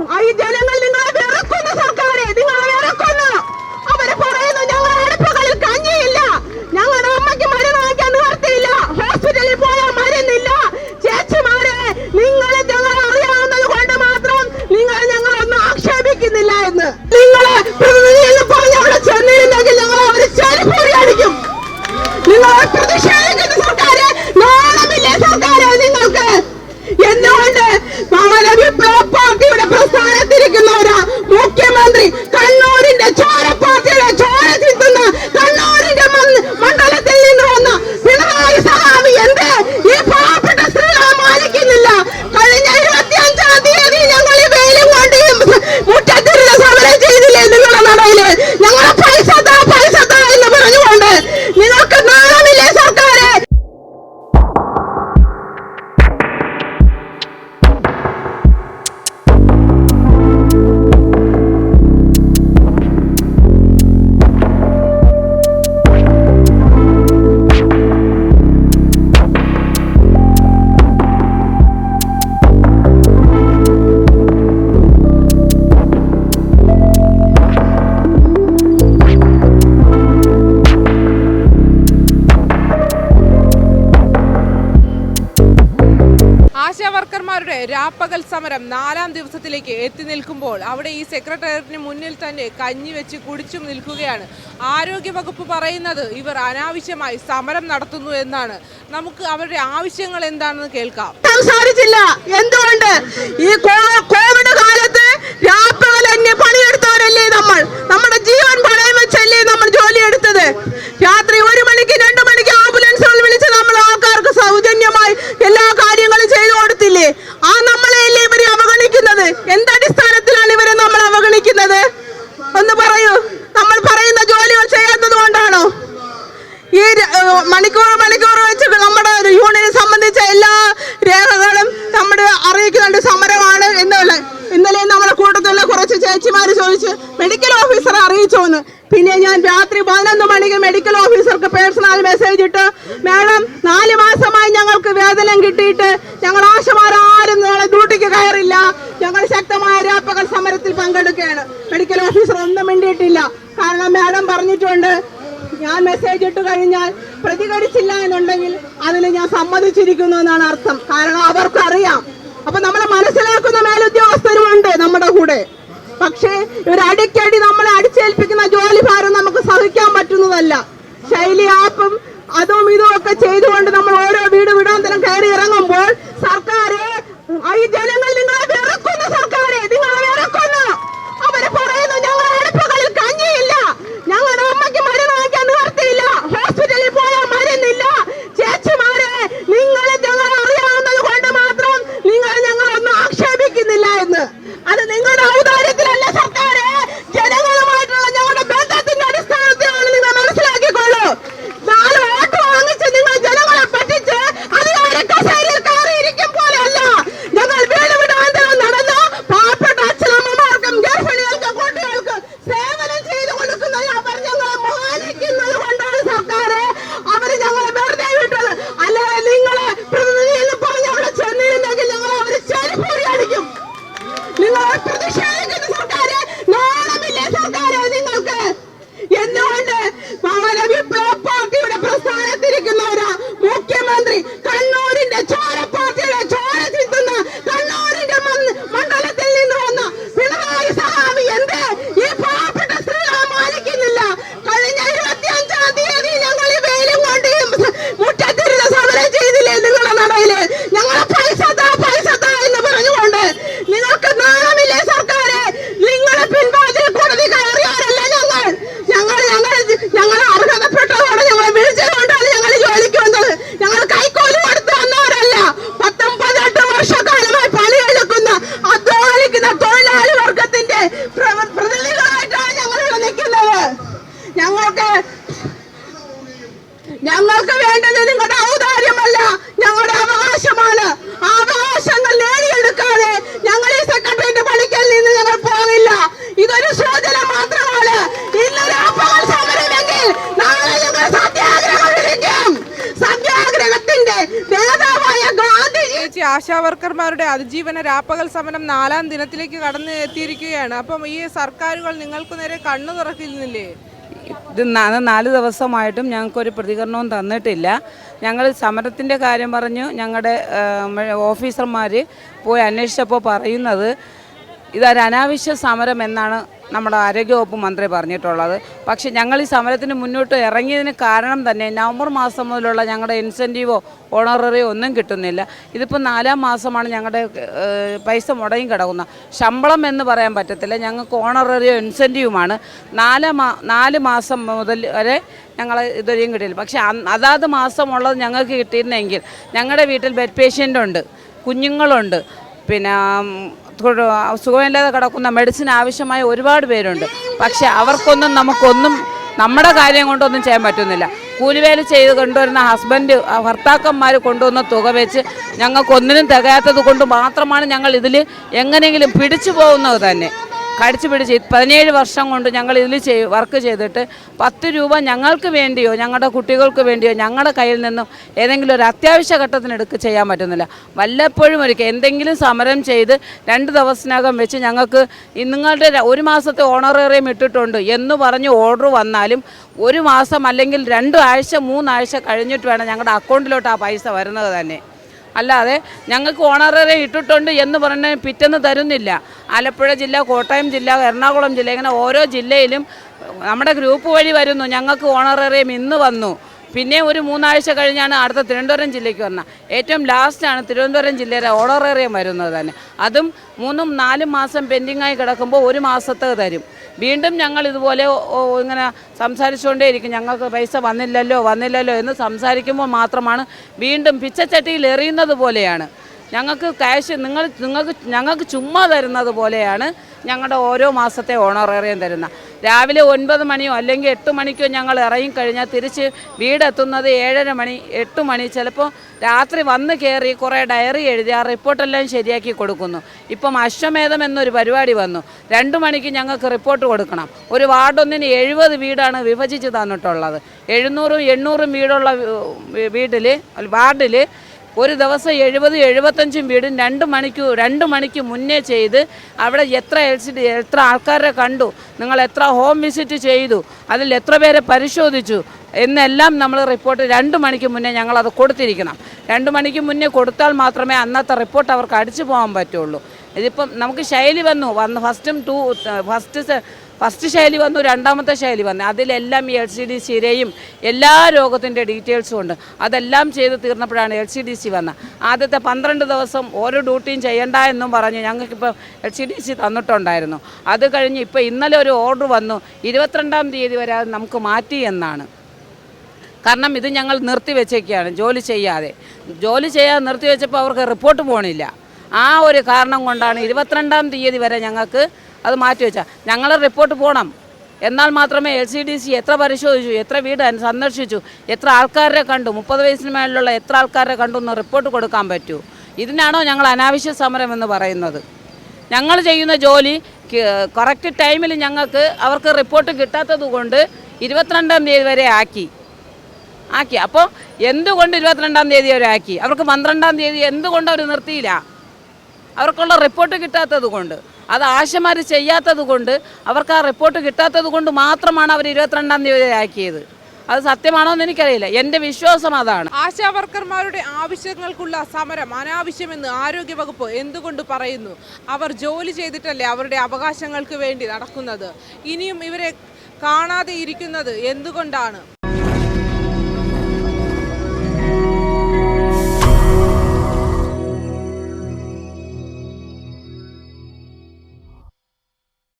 ഈ ജനങ്ങൾ ആശാ വർക്കർമാരുടെ രാപ്പകൽ സമരം നാലാം ദിവസത്തിലേക്ക് എത്തി നിൽക്കുമ്പോൾ അവിടെ ഈ സെക്രട്ടേറിയറ്റിന് മുന്നിൽ തന്നെ കഞ്ഞി വെച്ച് കുടിച്ചും നിൽക്കുകയാണ്. ആരോഗ്യവകുപ്പ് പറയുന്നത് ഇവർ അനാവശ്യമായി സമരം നടത്തുന്നു എന്നാണ്. നമുക്ക് അവരുടെ ആവശ്യങ്ങൾ എന്താണെന്ന് കേൾക്കാം. സംസാരിച്ചില്ല എന്തുകൊണ്ട് ഈ കോ- കോവിഡ് കാലത്ത് രാപ്പകലന്യ പണിയെടുത്തവരല്ലേ നമ്മൾ നമ്മുടെ ജീവൻ പണയം വെച്ചല്ലേ നമ്മൾ ജോലി എടുത്തത് രാത്രി ഒരു മണിക്ക് രണ്ട് മണിക്ക് ആംബുലൻസുകൾ വിളിച്ച് നമ്മൾ ആൾക്കാർക്ക് സൗജന്യമായി എല്ലാ കാര്യങ്ങളും ചെയ്തു കൊടുത്തില്ലേ ആ നമ്മളെയല്ലേ ഇവരെ അവഗണിക്കുന്നത് എന്തടിസ്ഥാനത്തിലാണ് ഇവരെ നമ്മൾ അവഗണിക്കുന്നത് ഒന്ന് പറയൂ നമ്മൾ പറയുന്ന ജോലികൾ ചെയ്യാത്തത് കൊണ്ടാണോ ഈ ര- ഏഹ് മണിക്കൂർ മണിക്കൂർ വെച്ച് നമ്മുടെ ഒരു യൂണിയനെ സംബന്ധിച്ച എല്ലാ രേഖകളും നമ്മുടെ അറിയിക്കുന്നുണ്ട് സമരമാണ് എന്നുള്ള ഇന്നലെ നമ്മുടെ കൂട്ടത്തിലുള്ള കുറച്ച് ചേച്ചിമാർ ചോദിച്ച് മെഡിക്കൽ അറിയിച്ചോന്ന് പിന്നെ ഞാൻ രാത്രി പതിനൊന്ന് മണിക്ക് മെഡിക്കൽ ഓഫീസർക്ക് പേഴ്സണൽ മെസ്സേജ് ഇട്ട് മാഡം നാല് മാസമായി ഞങ്ങൾക്ക് വേതനം കിട്ടിയിട്ട് ഞങ്ങൾ ആശമാരാരും ഡ്യൂട്ടിക്ക് കയറില്ല. ഞങ്ങൾ ശക്തമായ രാപ്പകൽ സമരത്തിൽ പങ്കെടുക്കുകയാണ്. മെഡിക്കൽ ഓഫീസർ ഒന്നും മിണ്ടിയിട്ടില്ല. കാരണം മാഡം പറഞ്ഞിട്ടുണ്ട് ഞാൻ മെസ്സേജ് ഇട്ട് കഴിഞ്ഞാൽ പ്രതികരിച്ചില്ല എന്നുണ്ടെങ്കിൽ അതിന് ഞാൻ സമ്മതിച്ചിരിക്കുന്നു എന്നാണ് അർത്ഥം. കാരണം അവർക്കറിയാം. അപ്പൊ നമ്മളെ മനസ്സിലാക്കുന്ന മേലുദ്യോഗസ്ഥരുമുണ്ട് നമ്മുടെ കൂടെ. പക്ഷേ ഇവർ അടിക്കടി നമ്മളെ അടിച്ചേൽപ്പിക്കുന്ന ജോലി ഭാരം നമുക്ക് സഹിക്കാൻ പറ്റുന്നതല്ല. ശൈലി ആപ്പും അതും ഇതും ഒക്കെ ചെയ്തുകൊണ്ട് നമ്മൾ ഓരോ വീട് വിടാന്തരം കയറി ഇറങ്ങുമ്പോൾ സർക്കാർ ഈ ജനങ്ങൾ ഞങ്ങൾക്ക് വേണ്ടത് നിങ്ങളുടെ ഔദാര്യമല്ല ഞങ്ങളുടെ അവകാശമാണ്. ആ അവകാശങ്ങൾ നേടിയെടുക്കാതെ ഞങ്ങൾ ഈ സെക്രട്ടറിയുടെ പണിക്കൽ നിന്ന് ഞങ്ങൾ പോകില്ല ഇതൊരു സൂചന മാത്രമാണ്. ഇന്ന് രാപ്പകൽ സമരമെങ്കിൽ നാളെ ഞങ്ങൾ സത്യാഗ്രഹം വിളിക്കും. സത്യാഗ്രഹത്തിന്റെ നേതാവായ ഗാന്ധിജി ആശാ വർക്കർമാരുടെ അതിജീവന രാപ്പകൽ സമരം നാലാം ദിനത്തിലേക്ക് കടന്നു എത്തിയിരിക്കുകയാണ്. അപ്പം ഈ സർക്കാരുകൾ നിങ്ങൾക്ക് നേരെ കണ്ണു തുറക്കുന്നില്ലേ ഇത് നാല് ദിവസമായിട്ടും ഞങ്ങൾക്കൊരു പ്രതികരണവും തന്നിട്ടില്ല. ഞങ്ങൾ സമരത്തിന്റെ കാര്യം പറഞ്ഞു. ഞങ്ങളുടെ ഓഫീസർമാർ പോയി അന്വേഷിച്ചപ്പോൾ പറയുന്നത് ഇതൊരു അനാവശ്യ സമരം എന്നാണ് നമ്മുടെ ആരോഗ്യവകുപ്പ് മന്ത്രി പറഞ്ഞിട്ടുള്ളത്. പക്ഷേ ഞങ്ങൾ ഈ സമരത്തിന് മുന്നോട്ട് ഇറങ്ങിയതിന് കാരണം തന്നെ നവംബർ മാസം മുതലുള്ള ഞങ്ങളുടെ ഇൻസെന്റീവോ ഓണററിയോ ഒന്നും കിട്ടുന്നില്ല. ഇതിപ്പോൾ നാലാം മാസമാണ് ഞങ്ങളുടെ പൈസ മുടങ്ങി കിടക്കുന്നത്. ശമ്പളം എന്ന് പറയാൻ പറ്റത്തില്ല. ഞങ്ങൾക്ക് ഓണററിയോ ഇൻസെന്റീവുമാണ്. നാല് മാ നാല് മാസം മുതൽ വരെ ഞങ്ങൾ ഇതുവരെയും കിട്ടിയില്ല. പക്ഷേ അതാത് മാസമുള്ളത് ഞങ്ങൾക്ക് കിട്ടിയിരുന്നെങ്കിൽ ഞങ്ങളുടെ വീട്ടിൽ ബെഡ് പേഷ്യന്റ് ഉണ്ട് കുഞ്ഞുങ്ങളുണ്ട്. പിന്നെ സുഖമില്ലാതെ കിടക്കുന്ന മെഡിസിൻ ആവശ്യമായ ഒരുപാട് പേരുണ്ട്. പക്ഷെ അവർക്കൊന്നും നമുക്കൊന്നും നമ്മുടെ കാര്യം കൊണ്ടൊന്നും ചെയ്യാൻ പറ്റുന്നില്ല. കൂലിവേല ചെയ്ത് കൊണ്ടുവരുന്ന ഹസ്ബൻഡ് ഭർത്താക്കന്മാർ കൊണ്ടുവന്ന തുക വെച്ച് ഞങ്ങൾക്കൊന്നിനും തികയാത്തത് കൊണ്ട് മാത്രമാണ് ഞങ്ങൾ ഇതിൽ എങ്ങനെയെങ്കിലും പിടിച്ചു പോകുന്നത് തന്നെ. കടിച്ചു പിടിച്ച് പതിനേഴ് വർഷം കൊണ്ട് ഞങ്ങൾ ഇതിൽ ചെയ് വർക്ക് ചെയ്തിട്ട് പത്ത് രൂപ ഞങ്ങൾക്ക് വേണ്ടിയോ ഞങ്ങളുടെ കുട്ടികൾക്ക് വേണ്ടിയോ ഞങ്ങളുടെ കയ്യിൽ നിന്നും ഏതെങ്കിലും ഒരു അത്യാവശ്യ ഘട്ടത്തിനെടുക്ക് ചെയ്യാൻ പറ്റുന്നില്ല. വല്ലപ്പോഴും ഒരിക്കൽ എന്തെങ്കിലും സമരം ചെയ്ത് രണ്ട് ദിവസത്തിനകം വെച്ച് ഞങ്ങൾക്ക് നിങ്ങളുടെ ഒരു മാസത്തെ ഓണറേറിയം ഇട്ടിട്ടുണ്ട് എന്ന് പറഞ്ഞ് ഓർഡർ വന്നാലും ഒരു മാസം അല്ലെങ്കിൽ രണ്ടാഴ്ച മൂന്നാഴ്ച കഴിഞ്ഞിട്ട് വേണം ഞങ്ങളുടെ അക്കൗണ്ടിലോട്ട് ആ പൈസ വരുന്നത് തന്നെ. അല്ലാതെ ഞങ്ങൾക്ക് ഓണററി ഇട്ടിട്ടുണ്ട് എന്ന് പറഞ്ഞ് പിറ്റെന്ന് തരുന്നില്ല. ആലപ്പുഴ ജില്ല കോട്ടയം ജില്ല എറണാകുളം ജില്ല ഇങ്ങനെ ഓരോ ജില്ലയിലും നമ്മുടെ ഗ്രൂപ്പ് വഴി വരുന്നു. ഞങ്ങൾക്ക് ഓണററിയം ഇന്ന് വന്നു. പിന്നെ ഒരു മൂന്നാഴ്ച കഴിഞ്ഞാണ് അടുത്ത തിരുവനന്തപുരം ജില്ലയ്ക്ക് വന്നത് ഏറ്റവും ലാസ്റ്റാണ് തിരുവനന്തപുരം ജില്ലയിലെ ഓണറേറിയം വരുന്നത് തന്നെ. അതും മൂന്നും നാലും മാസം പെൻഡിങ്ങായി കിടക്കുമ്പോൾ ഒരു മാസത്തെ തരും. വീണ്ടും ഞങ്ങൾ ഇതുപോലെ ഇങ്ങനെ സംസാരിച്ചുകൊണ്ടേയിരിക്കും. ഞങ്ങൾക്ക് പൈസ വന്നില്ലല്ലോ വന്നില്ലല്ലോ എന്ന് സംസാരിക്കുമ്പോൾ മാത്രമാണ് വീണ്ടും പിച്ചച്ചട്ടിയിൽ എറിയുന്നത് പോലെയാണ്. ഞങ്ങൾക്ക് ക്യാഷ് നിങ്ങൾ നിങ്ങൾക്ക് ഞങ്ങൾക്ക് ചുമ്മാ തരുന്നത് പോലെയാണ് ഞങ്ങളുടെ ഓരോ മാസത്തെ ഓണറേറിയം തരുന്ന രാവിലെ ഒൻപത് മണിയോ അല്ലെങ്കിൽ എട്ട് മണിക്കോ ഞങ്ങൾ ഇറങ്ങിക്കഴിഞ്ഞാൽ തിരിച്ച് വീടെത്തുന്നത് ഏഴര മണി എട്ട് മണി. ചിലപ്പോൾ രാത്രി വന്ന് കയറി കുറേ ഡയറി എഴുതി ആ റിപ്പോർട്ടെല്ലാം ശരിയാക്കി കൊടുക്കുന്നു. ഇപ്പം അശ്വമേധം എന്നൊരു പരിപാടി വന്നു. രണ്ട് മണിക്ക് ഞങ്ങൾക്ക് റിപ്പോർട്ട് കൊടുക്കണം. ഒരു വാർഡൊന്നിന് എഴുപത് വീടാണ് വിഭജിച്ച് തന്നിട്ടുള്ളത്. എഴുന്നൂറും എണ്ണൂറും വീടുള്ള വീട്ടിൽ വാർഡിൽ ഒരു ദിവസം എഴുപത് എഴുപത്തഞ്ചും വീടും രണ്ട് മണിക്കൂർ രണ്ട് മണിക്ക് മുന്നേ ചെയ്ത് അവിടെ എത്ര എൽ സി ഡി എത്ര ആൾക്കാരെ കണ്ടു നിങ്ങൾ എത്ര ഹോം വിസിറ്റ് ചെയ്തു അതിൽ എത്ര പേരെ പരിശോധിച്ചു എന്നെല്ലാം നമ്മൾ റിപ്പോർട്ട് രണ്ട് മണിക്ക് മുന്നേ ഞങ്ങളത് കൊടുത്തിരിക്കണം. രണ്ട് മണിക്ക് മുന്നേ കൊടുത്താൽ മാത്രമേ അന്നത്തെ റിപ്പോർട്ട് അവർക്ക് അടിച്ചു പോകാൻ പറ്റുള്ളൂ. ഇതിപ്പം നമുക്ക് ശൈലി വന്നു വന്ന് ഫസ്റ്റും ടു ഫസ്റ്റ് ഫസ്റ്റ് ശൈലി വന്നു രണ്ടാമത്തെ ശൈലി വന്നു. അതിലെല്ലാം എൽ സി ഡി സിരെയും എല്ലാ രോഗത്തിന്റെ ഡീറ്റെയിൽസും ഉണ്ട്. അതെല്ലാം ചെയ്ത് തീർന്നപ്പോഴാണ് എൽ സി ഡി സി വന്നത്. ആദ്യത്തെ പന്ത്രണ്ട് ദിവസം ഓരോ ഡ്യൂട്ടിയും ചെയ്യണ്ട എന്നും പറഞ്ഞ് ഞങ്ങൾക്കിപ്പോൾ എൽ സി ഡി സി തന്നിട്ടുണ്ടായിരുന്നു. അത് കഴിഞ്ഞ് ഇപ്പോൾ ഇന്നലെ ഒരു ഓർഡർ വന്നു. ഇരുപത്തിരണ്ടാം തീയതി വരെ നമുക്ക് മാറ്റി എന്നാണ്. കാരണം ഇത് ഞങ്ങൾ നിർത്തി വെച്ചേക്കാണ് ജോലി ചെയ്യാതെ. ജോലി ചെയ്യാതെ നിർത്തി വെച്ചപ്പോൾ അവർക്ക് റിപ്പോർട്ട് പോകണില്ല ആ ഒരു കാരണം കൊണ്ടാണ് ഇരുപത്തിരണ്ടാം തീയതി വരെ ഞങ്ങൾക്ക് അത് മാറ്റി വെച്ചാൽ ഞങ്ങളെ റിപ്പോർട്ട് പോകണം എന്നാൽ മാത്രമേ എൽ സി ഡി സി എത്ര പരിശോധിച്ചു എത്ര വീട് സന്ദർശിച്ചു എത്ര ആൾക്കാരെ കണ്ടു മുപ്പത് വയസ്സിന് മേലുള്ള എത്ര ആൾക്കാരെ കണ്ടു എന്ന് റിപ്പോർട്ട് കൊടുക്കാൻ പറ്റൂ. ഇതിനാണോ ഞങ്ങൾ അനാവശ്യ സമരം എന്ന് പറയുന്നത്. ഞങ്ങൾ ചെയ്യുന്ന ജോലി കറക്റ്റ് ടൈമിൽ ഞങ്ങൾക്ക് അവർക്ക് റിപ്പോർട്ട് കിട്ടാത്തത് കൊണ്ട് ഇരുപത്തിരണ്ടാം തീയതി വരെ ആക്കി. ആക്കി. അപ്പോൾ എന്തുകൊണ്ട് ഇരുപത്തിരണ്ടാം തീയതി വരെ ആക്കി? അവർക്ക് പന്ത്രണ്ടാം തീയതി എന്തുകൊണ്ട് അവർ നിർത്തിയില്ല? അവർക്കുള്ള റിപ്പോർട്ട് കിട്ടാത്തത് കൊണ്ട്. അത് ആശമാർ ചെയ്യാത്തത് കൊണ്ട് അവർക്ക് ആ റിപ്പോർട്ട് കിട്ടാത്തത് കൊണ്ട് മാത്രമാണ് അവർ ഇരുപത്തിരണ്ടാം തീയതി ആക്കിയത് അത് സത്യമാണോ എന്ന് എനിക്കറിയില്ല. എന്റെ വിശ്വാസം അതാണ്. ആശാ വർക്കർമാരുടെ ആവശ്യങ്ങൾക്കുള്ള സമരം അനാവശ്യമെന്ന് ആരോഗ്യവകുപ്പ് എന്തുകൊണ്ട് പറയുന്നു? അവർ ജോലി ചെയ്തിട്ടല്ലേ അവരുടെ അവകാശങ്ങൾക്ക് വേണ്ടി നടക്കുന്നത്? ഇനിയും ഇവരെ കാണാതെ ഇരിക്കുന്നത് എന്തുകൊണ്ടാണ്?